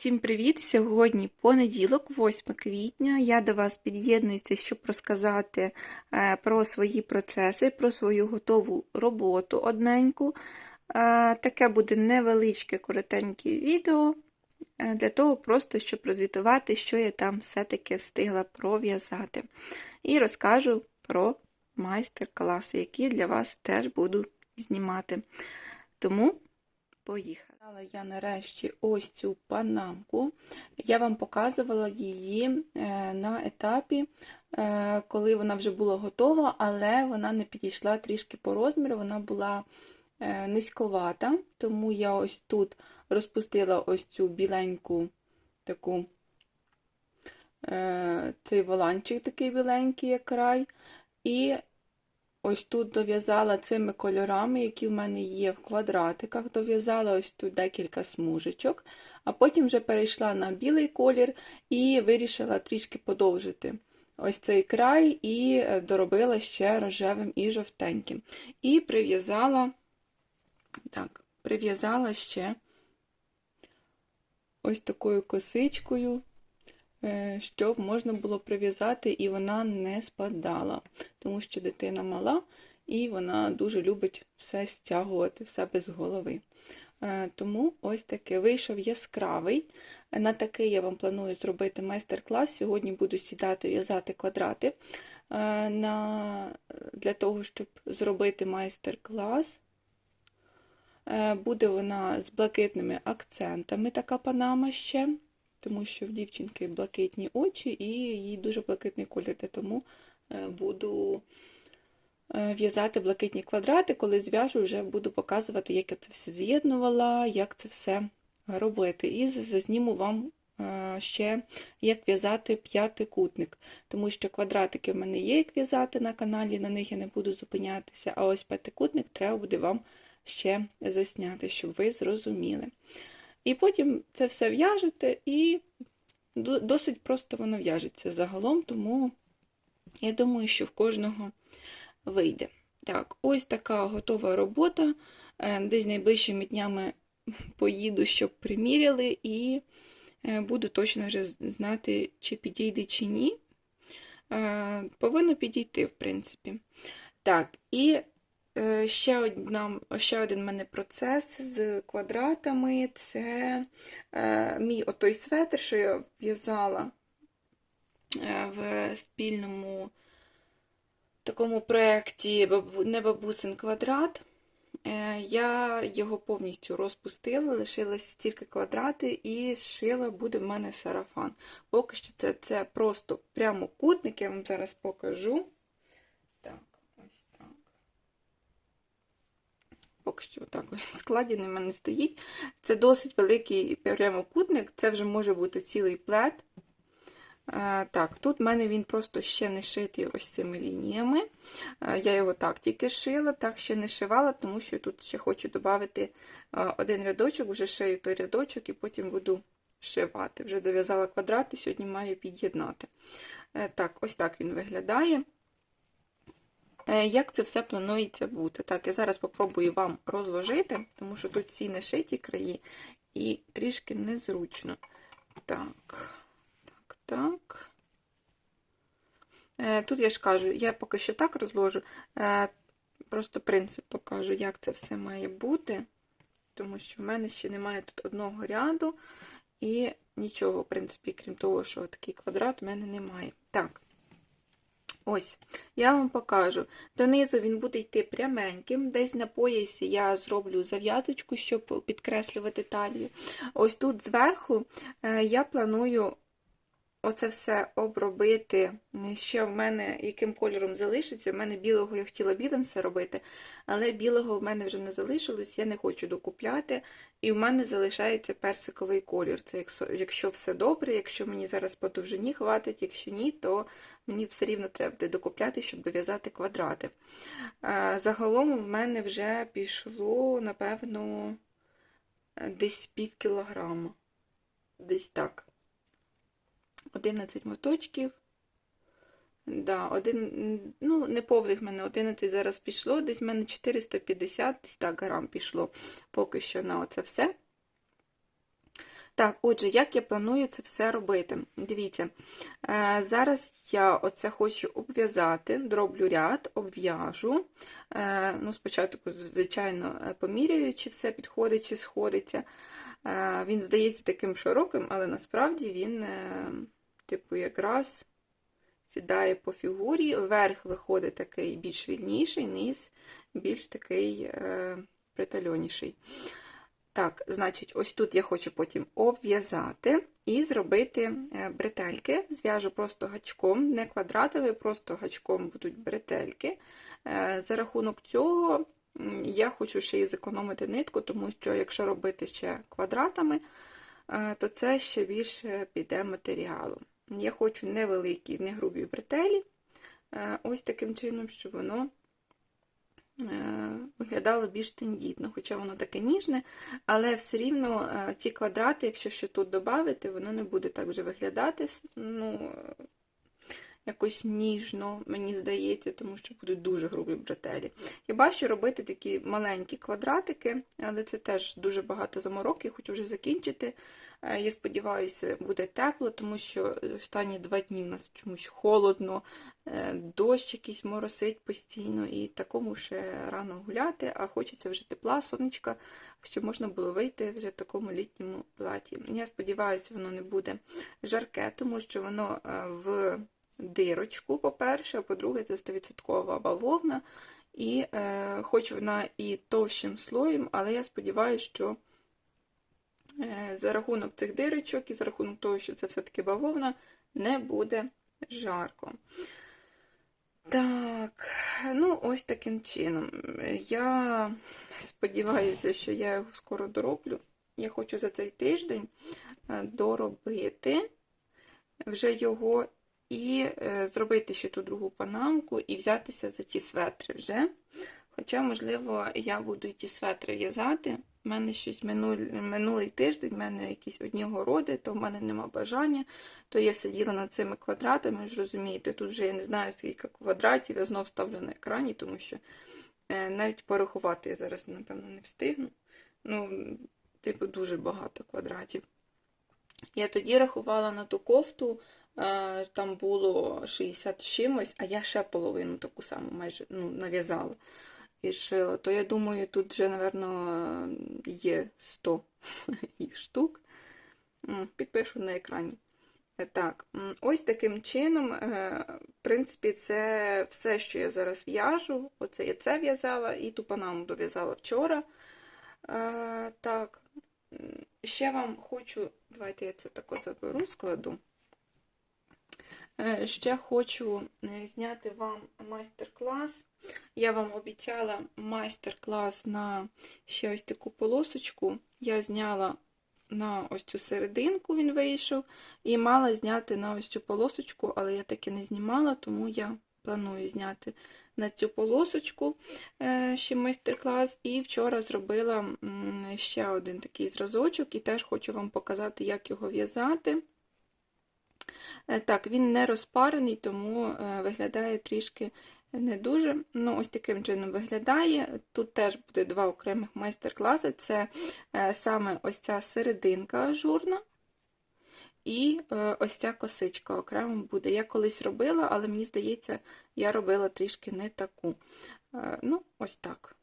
Усім привіт! Сьогодні понеділок, 8 квітня. Я до вас під'єднуюся, щоб розказати е, про свої процеси, про свою готову роботу одненьку. Е, Таке буде невеличке, коротеньке відео е, для того, просто щоб розвітувати, що я там все-таки встигла пров'язати. І розкажу про майстер-класи, які для вас теж буду знімати. Тому поїхали. Взяла я нарешті ось цю панамку. Я вам показувала її е, на етапі, е, коли вона вже була готова, але вона не підійшла трішки по розміру, вона була е, низьковата, тому я ось тут розпустила ось цю біленьку таку цей воланчик такий біленький, як край. І Ось тут дов'язала цими кольорами, які в мене є в квадратиках. Дов'язала ось тут декілька смужечок, а потім вже перейшла на білий колір і вирішила трішки подовжити ось цей край і е, доробила ще рожевим і жовтеньким. І прив'язала, так, прив'язала ще ось такою косичкою щоб можна було прив'язати і вона не спадала, тому що дитина мала і вона дуже любить все стягувати, все без голови. Е, Тому ось таке вийшов яскравий. На такий я вам планую зробити майстер-клас. Сьогодні буду сідати в'язати квадрати е, на... для того, щоб зробити майстер-клас. Буде вона з блакитними акцентами, така панама ще тому що в дівчинки блакитні очі і їй дуже блакитний колір, тому е, буду е, в'язати блакитні квадрати, коли зв'яжу, вже буду показувати, як я це все з'єднувала, як це все робити. І зазніму вам е, ще, як в'язати п'ятикутник, тому що квадратики в мене є, як в'язати на каналі, на них я не буду зупинятися, а ось п'ятикутник треба буде вам ще засняти, щоб ви зрозуміли. І потім це все в'яжете, і досить просто воно в'яжеться загалом, тому я думаю, що в кожного вийде. Так, ось така готова робота. Е, десь найближчими днями поїду, щоб приміряли, і е, буду точно вже знати, чи підійде, чи ні. Е, повинно підійти, в принципі. Так, і ще одна, ще один в мене процес з квадратами це е, мій отой светр, що я в'язала е, в спільному такому проєкті Не бабусин квадрат. Е, я його повністю розпустила, лишилось тільки квадрати, і зшила буде в мене сарафан. Поки що це, це просто прямокутник, я вам зараз покажу. Поки що так ось в мене стоїть. Це досить великий прямокутник, це вже може бути цілий плед. Е, так, тут в мене він просто ще не шитий ось цими лініями. Е, я його так тільки шила, так ще не шивала, тому що тут ще хочу додати е, один рядочок, вже шию той рядочок і потім буду шивати. Вже дов'язала квадрати, сьогодні маю під'єднати. Так, ось так він виглядає. Е, як це все планується бути? Так, я зараз спробую вам розложити, тому що тут ці не шиті краї і трішки незручно. Так, так, так. Е, тут я ж кажу, я поки що так розложу, е, просто принцип покажу, як це все має бути, тому що в мене ще немає тут одного ряду, і нічого, в принципі, крім того, що такий квадрат, в мене немає. Так. Ось, я вам покажу. Донизу він буде йти пряменьким, десь на поясі я зроблю зав'язочку, щоб підкреслювати талію. Ось тут зверху е, я планую оце все обробити. Ще в мене яким кольором залишиться. В мене білого я хотіла білим все робити, але білого в мене вже не залишилось, я не хочу докупляти. І в мене залишається персиковий колір. Це якщо, все добре, якщо мені зараз по довжині хватить, якщо ні, то мені все рівно треба буде докупляти, щоб дов'язати квадрати. Загалом в мене вже пішло, напевно, десь пів кілограма. Десь так. 11 моточків. Да, один, ну, не повних в мене 11 зараз пішло, десь в мене 450 десь так грам пішло поки що на оце все. Так, отже, як я планую це все робити? Дивіться, е, зараз я оце хочу обв'язати, дроблю ряд, обв'яжу. Е, ну, спочатку, звичайно, е, поміряю, чи все підходить, чи сходиться. Е, він здається таким широким, але насправді він, е, типу, якраз сідає по фігурі. Верх виходить такий більш вільніший, низ більш такий е, притальоніший. Так, значить, ось тут я хочу потім обв'язати і зробити е, бретельки. Зв'яжу просто гачком, не квадратові, просто гачком будуть бретельки. Е, За рахунок цього я хочу ще й зекономити нитку, тому що якщо робити ще квадратами, е, то це ще більше піде матеріалу. Я хочу невеликі, не грубі бретелі, е, ось таким чином, щоб воно е, виглядало більш тендітно, хоча воно таке ніжне, але все рівно е, ці квадрати, якщо ще тут додати, воно не буде так вже виглядати. Ну, якось ніжно, мені здається, тому що будуть дуже грубі бретелі. Я бачу робити такі маленькі квадратики, але це теж дуже багато заморок, я хочу вже закінчити. Е, Я сподіваюся, буде тепло, тому що останні два дні в нас чомусь холодно, е, дощ якийсь моросить постійно, і такому ще рано гуляти, а хочеться вже тепла, сонечка, щоб можна було вийти вже в такому літньому платі. Я сподіваюся, воно не буде жарке, тому що воно е, в дирочку, по-перше, а по-друге, це 100% бавовна. І е, хоч вона і товщим слоєм, але я сподіваюся, що е, за рахунок цих дирочок і за рахунок того, що це все-таки бавовна, не буде жарко. Так, ну ось таким чином. Я сподіваюся, що я його скоро дороблю. Я хочу за цей тиждень е, доробити вже його і е, зробити ще ту другу панамку і взятися за ті светри вже. Хоча, можливо, я буду ті светри в'язати. У мене щось минуль, минулий тиждень, в мене якісь одні городи, то в мене нема бажання. То я сиділа над цими квадратами, ж розумієте, тут вже я не знаю, скільки квадратів, я знов ставлю на екрані, тому що е, навіть порахувати я зараз, напевно, не встигну. Ну, типу, дуже багато квадратів. Я тоді рахувала на ту кофту, там було 60 чимось, а я ще половину таку саму майже ну, нав'язала і шила. То я думаю, тут вже, напевно, є 100 їх штук. Підпишу на екрані. Е, Так, ось таким чином, е, в принципі, це все, що я зараз в'яжу. Оце я це в'язала і ту панаму дов'язала вчора. Е, Так, ще вам хочу, давайте я це тако заберу, складу. Е, Ще хочу е, зняти вам майстер-клас. Я вам обіцяла майстер-клас на ще ось таку полосочку. Я зняла на ось цю серединку, він вийшов, і мала зняти на ось цю полосочку, але я таки не знімала, тому я планую зняти на цю полосочку е, ще майстер-клас. І вчора зробила ще один такий зразочок, і теж хочу вам показати, як його в'язати. Е, Так, він не розпарений, тому е, виглядає трішки не дуже. Ну, ось таким чином виглядає. Тут теж буде два окремих майстер-класи. Це е, саме ось ця серединка ажурна. І ось ця косичка окремо буде. Я колись робила, але мені здається, я робила трішки не таку. Ну, ось так.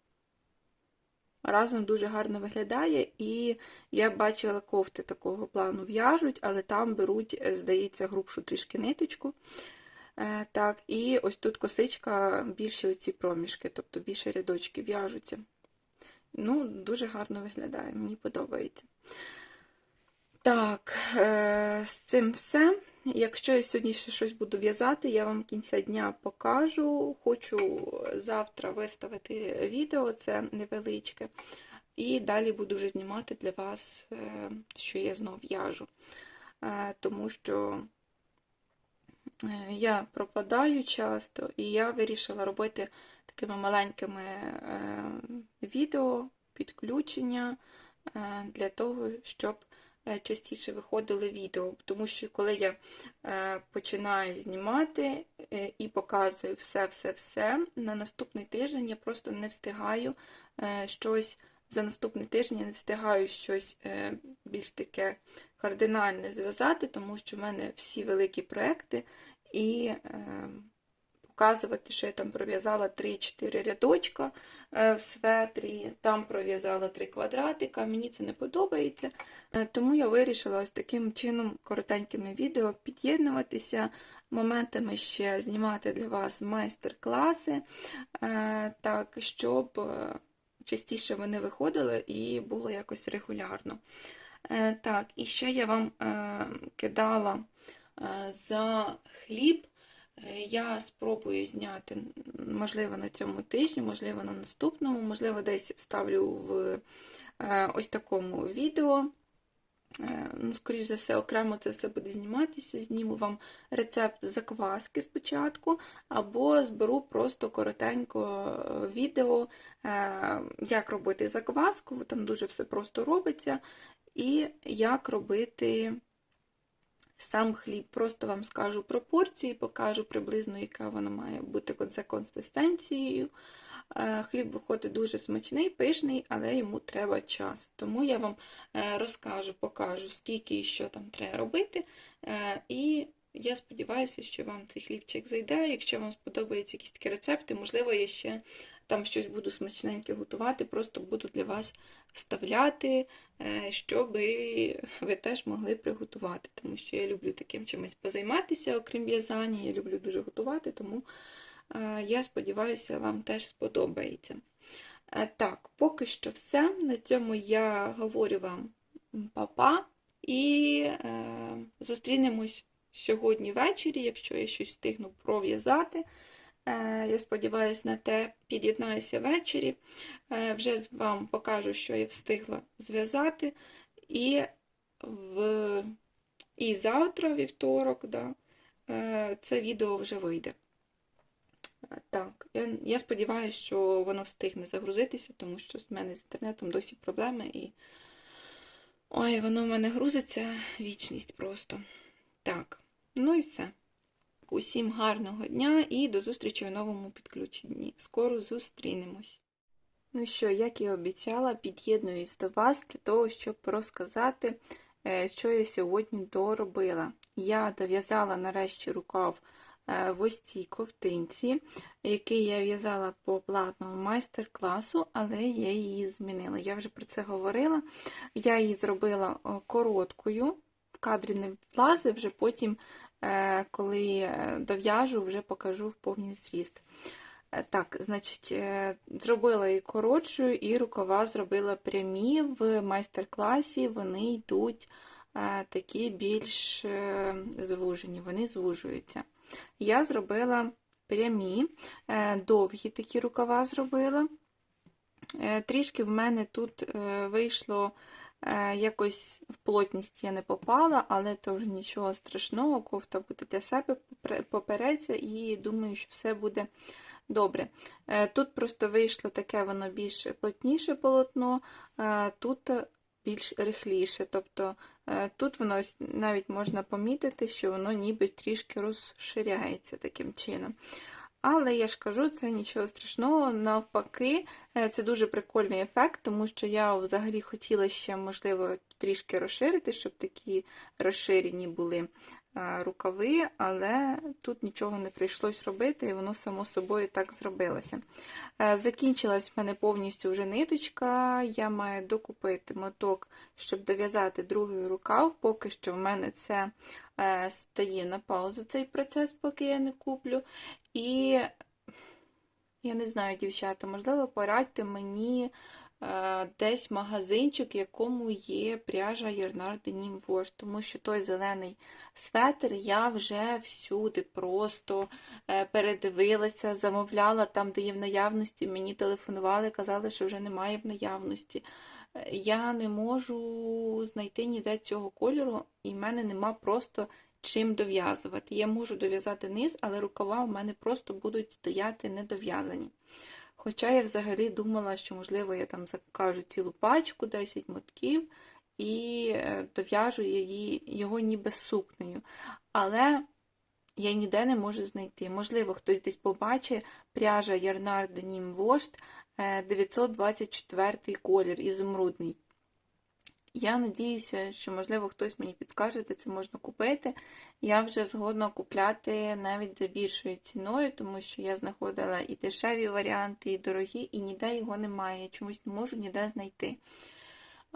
Разом дуже гарно виглядає, і я бачила кофти такого плану в'яжуть, але там беруть, е, здається, грубшу трішки ниточку. Е, Так, і ось тут косичка більше оці проміжки, тобто більше рядочки в'яжуться. Ну, дуже гарно виглядає, мені подобається. Так, е, з цим все. Якщо я сьогодні ще щось буду в'язати, я вам кінця дня покажу. Хочу завтра виставити відео, це невеличке. І далі буду вже знімати для вас, е, що я знов в'яжу. Е, Тому що е, я пропадаю часто, і я вирішила робити такими маленькими відео, підключення для того, щоб частіше виходили відео. Тому що коли я е, починаю знімати е, і показую все-все-все, на наступний тиждень я просто не встигаю е, щось. За наступний тиждень я не встигаю щось е, більш таке кардинальне зв'язати, тому що в мене всі великі проекти, і показувати, що я там пров'язала 3-4 рядочка е, в светрі, там пров'язала 3 квадратика, мені це не подобається. Е, Тому я вирішила ось таким чином коротенькими відео під'єднуватися, моментами ще знімати для вас майстер-класи, е, так, щоб частіше вони виходили і було якось регулярно. Так, і ще я вам кидала за хліб. Е, Я спробую зняти, можливо, на цьому тижні, можливо, на наступному, можливо, десь вставлю в е, ось такому відео. Е, Ну, скоріш за все, окремо це все буде зніматися. Зніму вам рецепт закваски спочатку, або зберу просто коротенько відео, як робити закваску, там дуже все просто робиться, і як робити сам хліб. Просто вам скажу пропорції, покажу приблизно, яка вона має бути за консистенцією. Е, Хліб виходить дуже смачний, пишний, але йому треба час. Тому я вам е, розкажу, покажу, скільки і що там треба робити. Е, І я сподіваюся, що вам цей хлібчик зайде. Якщо вам сподобаються якісь такі рецепти, можливо, я ще там щось буду смачненьке готувати, просто буду для вас вставляти, е, щоб ви теж могли приготувати. Тому що я люблю таким чимось позайматися, окрім в'язання. Я люблю дуже готувати, тому е, я сподіваюся, вам теж сподобається. Е, Так, поки що все. На цьому я говорю вам па-па і е, зустрінемось сьогодні ввечері, якщо я щось встигну пров'язати. Е, Я сподіваюся на те, під'єднаюся ввечері. Е, Вже вам покажу, що я встигла зв'язати. І, в... і завтра, вівторок, да, е, це відео вже вийде. Так, я, я сподіваюся, що воно встигне загрузитися, тому що з мене з інтернетом досі проблеми і. Ой, воно в мене грузиться вічність просто. Так, ну і все. Усім гарного дня і до зустрічі у новому підключенні. Скоро зустрінемось. Ну що, як і обіцяла, під'єднуюсь до вас для того, щоб розказати, е, що я сьогодні доробила. Я дов'язала нарешті рукав е, в ось цій ковтинці, який я в'язала по платному майстер-класу, але я її змінила. Я вже про це говорила. Я її зробила короткою, в кадрі не влазить, вже потім, е, коли е, дов'яжу, вже покажу в повний зріст. Е, Так, значить, е, зробила і коротшою, і рукава зробила прямі в майстер-класі. Вони йдуть е, такі більш е, звужені, вони звужуються. Я зробила прямі, е, довгі такі рукава зробила. Е, Трішки в мене тут е, вийшло е, якось в плотність я не попала, але то вже нічого страшного, кофта буде для себе попереться і думаю, що все буде добре. Е, Тут просто вийшло таке воно більш плотніше полотно, е, тут більш рихліше. Тобто е, тут воно навіть можна помітити, що воно ніби трішки розширяється таким чином. Але я ж кажу, це нічого страшного. Навпаки, е, це дуже прикольний ефект, тому що я взагалі хотіла ще, можливо, трішки розширити, щоб такі розширені були рукави, але тут нічого не прийшлось робити, і воно само собою так зробилося. Е, Закінчилась в мене повністю вже ниточка. Я маю докупити моток, щоб дов'язати другий рукав. Поки що в мене це е, стає на паузу цей процес, поки я не куплю. І я не знаю, дівчата, можливо, порадьте мені, десь магазинчик, в якому є пряжа Єрнар Денім тому що той зелений светр я вже всюди просто е, передивилася, замовляла там, де є в наявності. Мені телефонували, казали, що вже немає в наявності. Е, Я не можу знайти ніде цього кольору, і в мене нема просто чим дов'язувати. Я можу дов'язати низ, але рукава в мене просто будуть стояти недов'язані. Хоча я взагалі думала, що, можливо, я там закажу цілу пачку, 10 мотків, і е, дов'яжу її, його ніби сукнею. Але я ніде не можу знайти. Можливо, хтось десь побачить пряжа Ярнар Денім Вошт е, 924 колір ізумрудний. Я надіюся, що, можливо, хтось мені підскаже, де це можна купити. Я вже згодна купляти навіть за більшою ціною, тому що я знаходила і дешеві варіанти, і дорогі, і ніде його немає. Я чомусь не можу ніде знайти.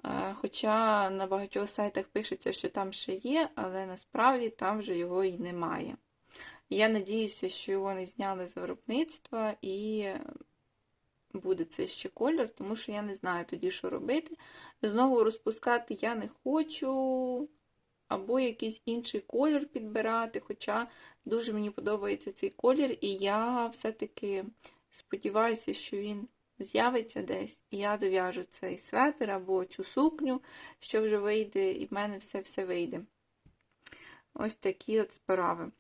Е, Хоча на багатьох сайтах пишеться, що там ще є, але насправді там вже його і немає. Я надіюся, що його не зняли з виробництва і буде цей ще колір, тому що я не знаю тоді, що робити. Знову розпускати я не хочу, або якийсь інший колір підбирати, хоча дуже мені подобається цей колір, і я все-таки сподіваюся, що він з'явиться десь, і я дов'яжу цей светр або цю сукню, що вже вийде, і в мене все-все вийде. Ось такі от справи.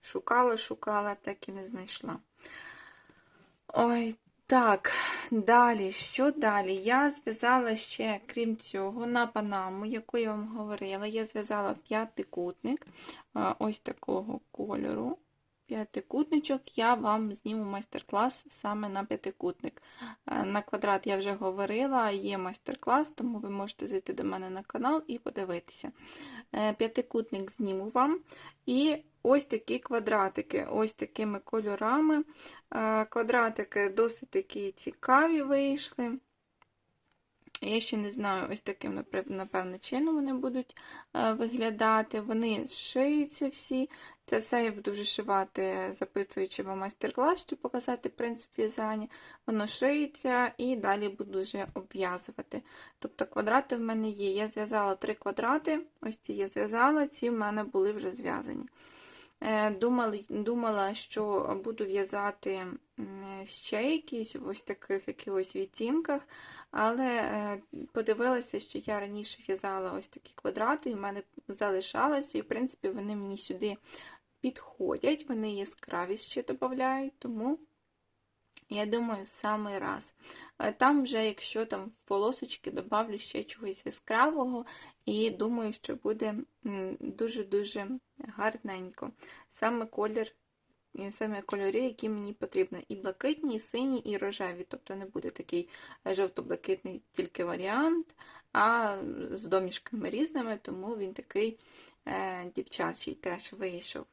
Шукала, шукала, так і не знайшла. Ой, так, далі, що далі? Я зв'язала ще, крім цього, на панаму, яку я вам говорила, я зв'язала п'ятикутник ось такого кольору. П'ятикутничок, я вам зніму майстер-клас саме на п'ятикутник. Е, На квадрат я вже говорила, є майстер-клас, тому ви можете зайти до мене на канал і подивитися. Е, П'ятикутник зніму вам. І ось такі квадратики, ось такими кольорами. Е, Квадратики досить такі цікаві вийшли. Я ще не знаю, ось таким, напев- напевно, чином вони будуть е, виглядати. Вони зшиються всі. Це все я буду вже шивати, записуючи вам майстер-клас, щоб показати принцип в'язання. Воно шиється і далі буду вже обв'язувати. Тобто квадрати в мене є. Я зв'язала три квадрати, ось ці я зв'язала, ці в мене були вже зв'язані. Е, Думала, що буду в'язати ще якісь ось таких якихось відтінках, але е, подивилася, що я раніше в'язала ось такі квадрати, і в мене залишалося, і, в принципі, вони мені сюди підходять, вони яскравість ще додають, тому я думаю, самий раз. Е, Там вже, якщо там в полосочки добавлю ще чогось яскравого, і думаю, що буде дуже-дуже гарненько. Саме колір, саме кольори, які мені потрібні. І блакитні, і сині, і рожеві. Тобто не буде такий жовто-блакитний тільки варіант, а з домішками різними, тому він такий е, дівчачий теж вийшов.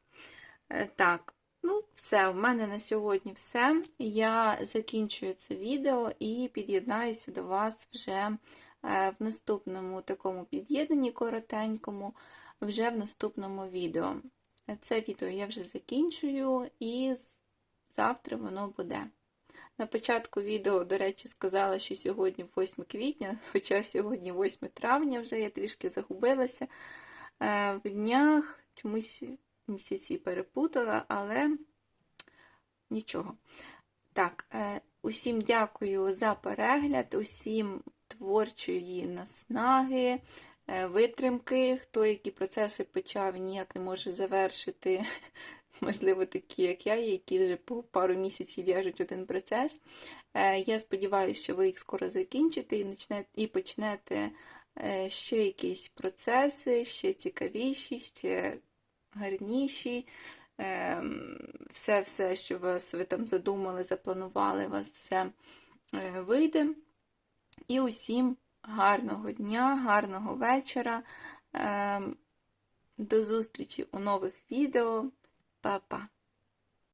Е, так, ну, все, в мене на сьогодні все. Я закінчую це відео і під'єднаюся до вас вже е, в наступному такому під'єднанні коротенькому, вже в наступному відео. Це відео я вже закінчую, і завтра воно буде. На початку відео, до речі, сказала, що сьогодні 8 квітня, хоча сьогодні 8 травня вже я трішки загубилася. Е, В днях чомусь місяці перепутала, але нічого. Так, е, усім дякую за перегляд, усім творчої наснаги, е, витримки. Хто які процеси почав ніяк не може завершити, можливо, такі, як я, які вже по пару місяців в'яжуть один процес. Е, Я сподіваюся, що ви їх скоро закінчите і, почнете, і почнете ще якісь процеси, ще цікавіші, ще гарніші. Ем, Все, все, що вас ви там задумали, запланували, у вас все е, вийде. І усім гарного дня, гарного вечора. Ем, До зустрічі у нових відео. Па-па!